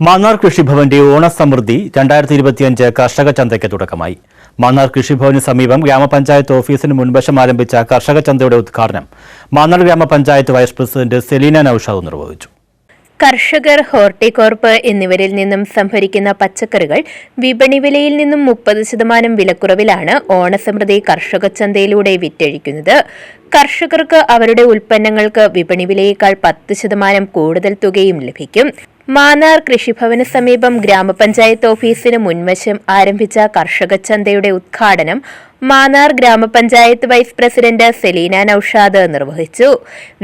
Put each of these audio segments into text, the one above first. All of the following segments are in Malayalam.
മാന്നാർ കൃഷിഭവന്റെ ഓണസമൃദ്ധി രണ്ടായിരത്തി ഇരുപത്തിയഞ്ച് കർഷക ചന്തയ്ക്ക് തുടക്കമായി. മാന്നാർ കൃഷിഭവന് സമീപം ഗ്രാമപഞ്ചായത്ത് ഓഫീസിന് മുൻവശം ആരംഭിച്ച കർഷക ചന്തയുടെ ഉദ്ഘാടനം മാന്നാർ ഗ്രാമപഞ്ചായത്ത് വൈസ് പ്രസിഡന്റ് സെലീന നൌഷാദ് നിർവഹിച്ചു. കർഷകർ ഹോർട്ടികോർപ്പ് എന്നിവരിൽ നിന്നും സംഭരിക്കുന്ന പച്ചക്കറികൾ വിപണി വിലയിൽ നിന്നും മുപ്പത് ശതമാനം വിലക്കുറവിലാണ് ഓണസമൃദ്ധി കർഷക ചന്തയിലൂടെ വിറ്റഴിക്കുന്നത്. കർഷകർക്ക് അവരുടെ ഉൽപ്പന്നങ്ങൾക്ക് വിപണി വിലയേക്കാൾ പത്ത് ശതമാനം കൂടുതൽ തുകയും ലഭിക്കും. മാന്നാർ കൃഷിഭവന് സമീപം ഗ്രാമപഞ്ചായത്ത് ഓഫീസിന് മുൻവശം ആരംഭിച്ച കർഷക ചന്തയുടെ ഉദ്ഘാടനം മാന്നാർ ഗ്രാമപഞ്ചായത്ത് വൈസ് പ്രസിഡന്റ് സെലീന നൌഷാദ് നിർവഹിച്ചു.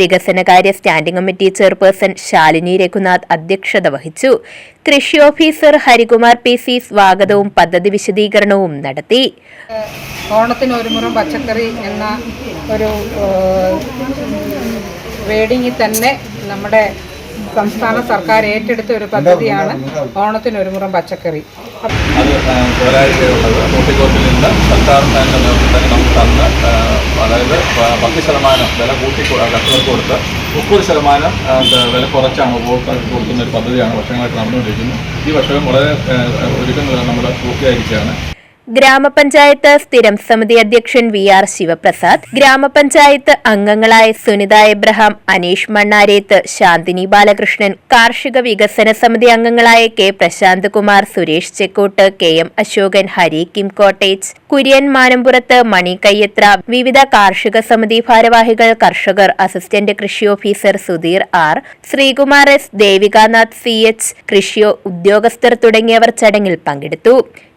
വികസനകാര്യ standing committee chairperson Shalini Raghunath അധ്യക്ഷത വഹിച്ചു. കൃഷി ഓഫീസർ ഹരികുമാർ പി സി സ്വാഗതവും പദ്ധതി വിശദീകരണവും നടത്തി. ഓണത്തിന് ഒരു പച്ചക്കറി എന്ന ഒരു വേഡിങ്ങിൽ തന്നെ നമ്മുടെ സംസ്ഥാന സർക്കാർ ഏറ്റെടുത്ത ഒരു പദ്ധതിയാണ് ഓണത്തിന് ഒരു മുറം പച്ചക്കറി. അത് നിന്ന് തന്നെ നമുക്ക് തന്ന് അതായത് പത്ത് ശതമാനം വില കൂട്ടി കർഷകർക്ക് കൊടുത്ത് മുപ്പത് ശതമാനം വില കുറച്ചാണ് ഉപഭോക്താക്കൾക്ക് കൊടുക്കുന്ന ഒരു പദ്ധതിയാണ് വർഷങ്ങളായിട്ട് നടന്നുകൊണ്ടിരിക്കുന്നത്. ഈ വർഷം വളരെ ഒരുക്കങ്ങൾ നമ്മൾ പൂർത്തിയായിരിക്കുകയാണ്. ഗ്രാമപഞ്ചായത്ത് സ്ഥിരം സമിതി അധ്യക്ഷൻ വി ആർ ശിവപ്രസാദ് ഗ്രാമപഞ്ചായത്ത് അംഗങ്ങളായ സുനിത എബ്രഹാം അനീഷ് മണ്ണാരേത്ത് ശാന്തിനി ബാലകൃഷ്ണൻ കാർഷിക വികസന സമിതി അംഗങ്ങളായ K Prasanth Kumar Suresh Chekkot K M Ashokan Hari Kim cottage Kurian മാനമ്പുറത്ത് Mani Kayyathra വിവിധ കാർഷിക സമിതി ഭാരവാഹികൾ കർഷകർ അസിസ്റ്റന്റ് കൃഷി officer Sudheer R Sreekumar S Devikanath C H കൃഷി ഉദ്യോഗസ്ഥർ തുടങ്ങിയവർ ചടങ്ങിൽ പങ്കെടുത്തു.